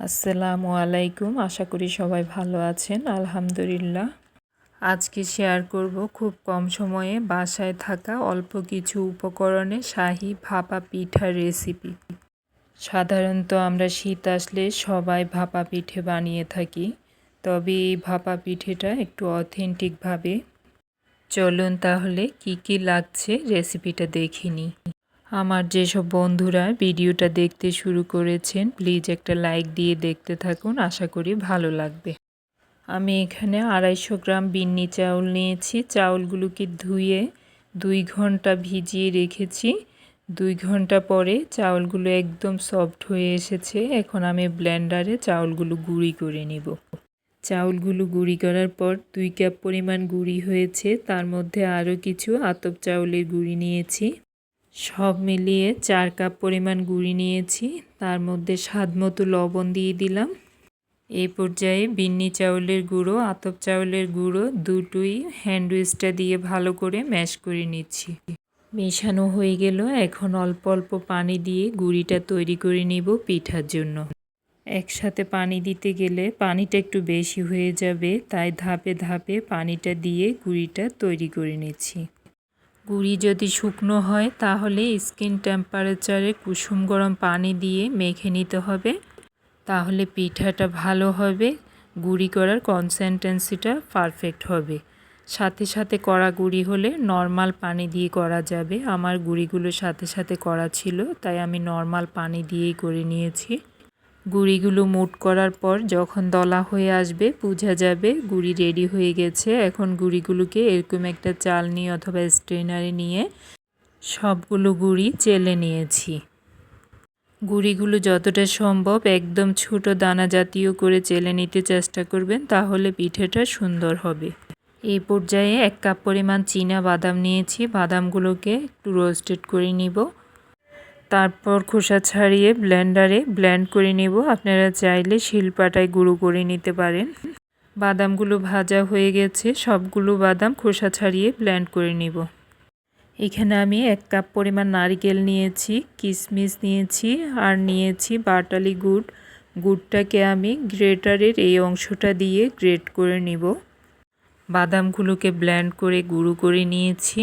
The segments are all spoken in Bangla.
আসসালামু আলাইকুম। আশা করি সবাই ভালো আছেন। আলহামদুলিল্লাহ। আজকে শেয়ার করব খুব কম সময়ে বাসায় থাকা অল্প কিছু উপকরণে শাহি ভাপা পিঠার রেসিপি সাধারণত আমরা শীত আসলে সবাই ভাপা পিঠে বানিয়ে থাকি। তবে এই ভাপা পিঠেটা একটু অথেন্টিকভাবে চলুন তাহলে কি কি লাগছে রেসিপিটা দেখিনি আমার যেসব বন্ধুরা ভিডিওটা দেখতে শুরু করেছেন প্লিজ একটা লাইক দিয়ে দেখতে থাকুন, আশা করি ভালো লাগবে। আমি এখানে আড়াইশো গ্রাম বিন্নি চাউল নিয়েছি। চাউলগুলোকে ধুয়ে দুই ঘণ্টা ভিজিয়ে রেখেছি। দুই ঘণ্টা পরে চাউলগুলো একদম সফট হয়ে এসেছে। এখন আমি ব্লেন্ডারে চাউলগুলো গুঁড়ি করে নিব। চাউলগুলো গুঁড়ি করার পর দুই কাপ পরিমাণ গুঁড়ি হয়েছে। তার মধ্যে আরও কিছু আতপ চাউলের গুঁড়ি নিয়েছি। সব মিলিয়ে চার কাপ পরিমাণ গুঁড়ি নিয়েছি। তার মধ্যে স্বাদ মতো লবণ দিয়ে দিলাম। এই পর্যায়ে বিন্নি চাউলের গুঁড়ো, আতপ চাউলের গুঁড়ো দুটোই হ্যান্ডউইচটা দিয়ে ভালো করে ম্যাশ করে নিচ্ছি। মেশানো হয়ে গেল। এখন অল্প অল্প পানি দিয়ে গুঁড়িটা তৈরি করে নিব পিঠার জন্য। একসাথে পানি দিতে গেলে পানিটা একটু বেশি হয়ে যাবে, তাই ধাপে ধাপে পানিটা দিয়ে গুঁড়িটা তৈরি করে নিচ্ছি। গুঁড়ি যদি শুকনো হয়, তাহলে স্কিন টেম্পারেচারে কুসুম গরম পানি দিয়ে মেখে নিতে হবে। তাহলে পিঠাটা ভালো হবে, গুঁড়ি করার কনসেন্টেন্সিটা পারফেক্ট হবে। সাথে সাথে করা গুঁড়ি হলে নর্মাল পানি দিয়ে করা যাবে। আমার গুঁড়িগুলো সাথে সাথে করা ছিল, তাই আমি নর্মাল পানি দিয়েই করে নিয়েছি। গুঁড়িগুলো মুট করার পর যখন দলা হয়ে আসবে বোঝা যাবে, গুড়ি রেডি হয়ে গেছে। এখন গুড়িগুলোকে এরকম একটা চালনি অথবা স্ট্রেনারে নিয়ে সবগুলো গুড়ি চেলে নিয়েছি। গুড়িগুলো যতটা সম্ভব একদম ছোট দানা জাতীয় করে চেলে নিতে চেষ্টা করবেন, তাহলে পিঠেটা সুন্দর হবে। এই পর্যায়ে এক কাপ পরিমাণ চীনা বাদাম নিয়েছি। বাদামগুলোকে একটু রোস্টেড করে নিব। তারপর খোসা ছাড়িয়ে ব্লেন্ডারে ব্লেন্ড করে নেব। আপনারা চাইলে শিলপাটায় গুঁড়ো করে নিতে পারেন। বাদামগুলো ভাজা হয়ে গেছে। সবগুলো বাদাম খোসা ছাড়িয়ে ব্লেন্ড করে নিব। এখানে আমি এক কাপ পরিমাণ নারিকেল নিয়েছি কিশমিশ নিয়েছি আর নিয়েছি বাটালি গুড়। গুড়টাকে আমি গ্রেটারের এই অংশটা দিয়ে গ্রেট করে নিব। বাদামগুলোকে ব্ল্যান্ড করে গুঁড়ো করে নিয়েছি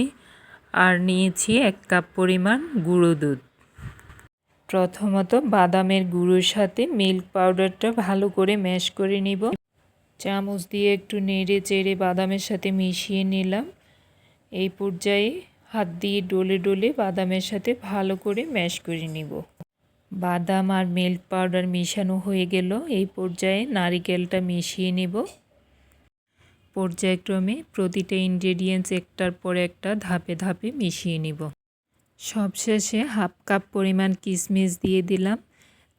আর নিয়েছি এক কাপ পরিমাণ গুঁড়ো দুধ। প্রথমত বাদামের গুঁড়োর সাথে মিল্ক পাউডারটা ভালো করে ম্যাশ করে নিব। চামচ দিয়ে একটু নেড়ে চেড়ে বাদামের সাথে মিশিয়ে নিলাম। এই পর্যায়ে হাত দিয়ে ডলে ডলে বাদামের সাথে ভালো করে ম্যাশ করে নিব। বাদাম আর মিল্ক পাউডার মিশানো হয়ে গেল। এই পর্যায়ে নারিকেলটা মিশিয়ে নেব। পর্যায়ক্রমে প্রতিটা ইনগ্রেডিয়েন্টস একটার পর একটা ধাপে ধাপে মিশিয়ে নিব। সবশেষে হাফ কাপ পরিমাণ কিশমিশ দিয়ে দিলাম।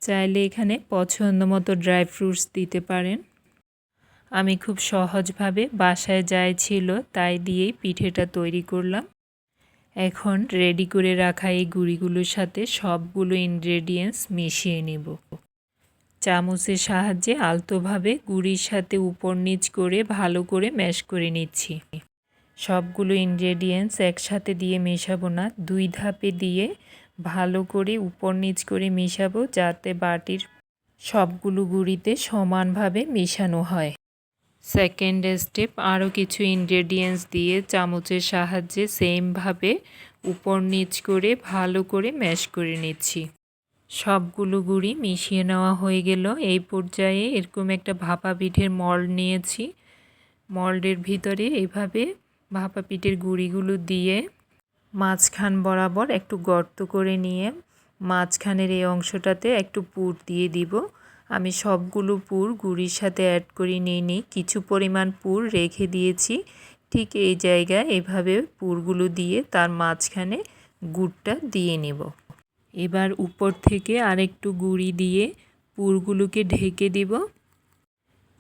চাইলে এখানে পছন্দ মতো ড্রাই ফ্রুটস দিতে পারেন। আমি খুব সহজভাবে বাসায় যাই ছিল, তাই দিয়েই পিঠেটা তৈরি করলাম। এখন রেডি করে রাখা এই গুঁড়িগুলোর সাথে সবগুলো ইনগ্রেডিয়েন্টস মিশিয়ে নেব। চামচের সাহায্যে আলতোভাবে গুঁড়ির সাথে উপর নিচ করে ভালো করে ম্যাশ করে নিচ্ছি। সবগুলো ইনগ্রেডিয়েন্টস একসাথে দিয়ে মেশাবো না। দুই ধাপে দিয়ে ভালো করে উপর নিচ করে মেশাবো যাতে বাটির সবগুলো গুঁড়িতে সমানভাবে মেশানো হয়। সেকেন্ড স্টেপ আরও কিছু ইনগ্রেডিয়েন্টস দিয়ে চামচের সাহায্যে সেমভাবে উপর নিচ করে ভালো করে ম্যাশ করে নিচ্ছি। সবগুলো গুঁড়ি মিশিয়ে নেওয়া হয়ে গেল। এই পর্যায়ে এরকম একটা ভাপা পিঠের মল নিয়েছি। মল্ডের ভিতরে এইভাবে ভাপা পিঠের গুঁড়িগুলো দিয়ে মাঝখান বরাবর একটু গর্ত করে নিয়ে মাঝখানের এই অংশটাতে একটু পুর দিয়ে দিব। আমি সবগুলো পুর গুঁড়ির সাথে অ্যাড করে নিয়ে নিই। কিছু পরিমাণ পুর রেখে দিয়েছি। ঠিক এই জায়গায় এভাবে পুরগুলো দিয়ে তার মাঝখানে গুড়টা দিয়ে নেব। এবার উপর থেকে আরেকটু গুঁড়ি দিয়ে পুরগুলোকে ঢেকে দিব।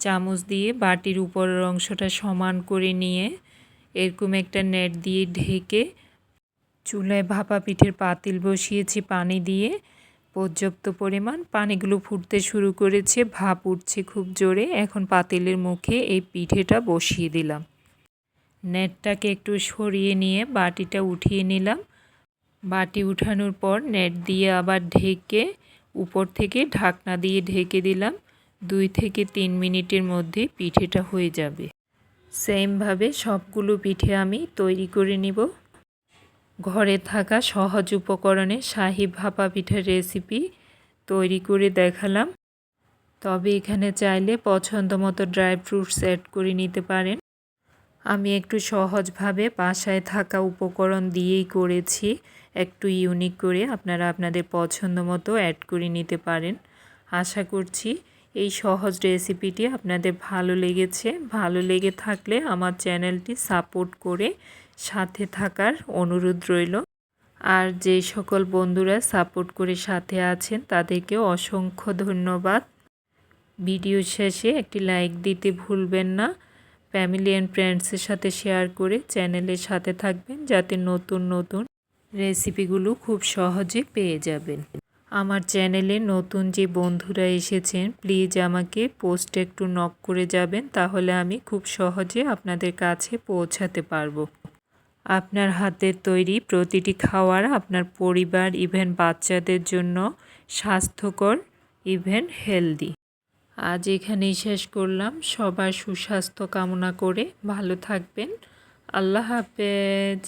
চামচ দিয়ে বাটির উপরের অংশটা সমান করে নিয়ে এরকম একটা নেট দিয়ে ঢেকে চুলায় ভাপা পিঠের পাতিল বসিয়েছি পানি দিয়ে। পর্যাপ্ত পরিমাণ পানিগুলো ফুটতে শুরু করেছে, ভাপ উঠছে খুব জোরে। এখন পাতিলের মুখে এই পিঠেটা বসিয়ে দিলাম। নেটটাকে একটু সরিয়ে নিয়ে বাটিটা উঠিয়ে নিলাম। বাটি উঠানোর পর নেট দিয়ে আবার ঢেকে উপর থেকে ঢাকনা দিয়ে ঢেকে দিলাম। দুই থেকে তিন মিনিটের মধ্যে পিঠেটা হয়ে যাবে। সেমভাবে সবগুলো পিঠে আমি তৈরি করে নিব। ঘরে থাকা সহজ উপকরণে শাহি ভাপা পিঠার রেসিপি তৈরি করে দেখালাম। তবে এখানে চাইলে পছন্দ মতো ড্রাই ফ্রুটস অ্যাড করে নিতে পারেন। আমি একটু সহজভাবে বাসায় থাকা উপকরণ দিয়েই করেছি। একটু ইউনিক করে আপনারা আপনাদের পছন্দ মতো অ্যাড করে নিতে পারেন। আশা করছি এই সহজ রেসিপিটি আপনাদের ভালো লেগেছে, ভালো লেগে থাকলে আমার চ্যানেলটি সাপোর্ট করে সাথে থাকার অনুরোধ রইল। আর যে সকল বন্ধুরা সাপোর্ট করে সাথে আছেন, তাদেরকেও অসংখ্য ধন্যবাদ। ভিডিও শেষে একটি লাইক দিতে ভুলবেন না। ফ্যামিলি অ্যান্ড ফ্রেন্ডসের সাথে শেয়ার করে চ্যানেলের সাথে থাকবেন, যাতে নতুন নতুন রেসিপিগুলো খুব সহজে পেয়ে যাবেন। আমার চ্যানেলে নতুন যে বন্ধুরা এসেছেন, প্লিজ আমাকে পোস্টে একটু নক করে যাবেন, তাহলে আমি খুব সহজে আপনাদের কাছে পৌঁছাতে পারব। আপনার হাতের তৈরি প্রতিটি খাওয়ার আপনার পরিবার ইভেন বাচ্চাদের জন্য স্বাস্থ্যকর ইভেন হেলদি আজ এখানেই শেষ করলাম। সবার সুস্বাস্থ্য কামনা করে ভালো থাকবেন। আল্লাহ হাফেজ।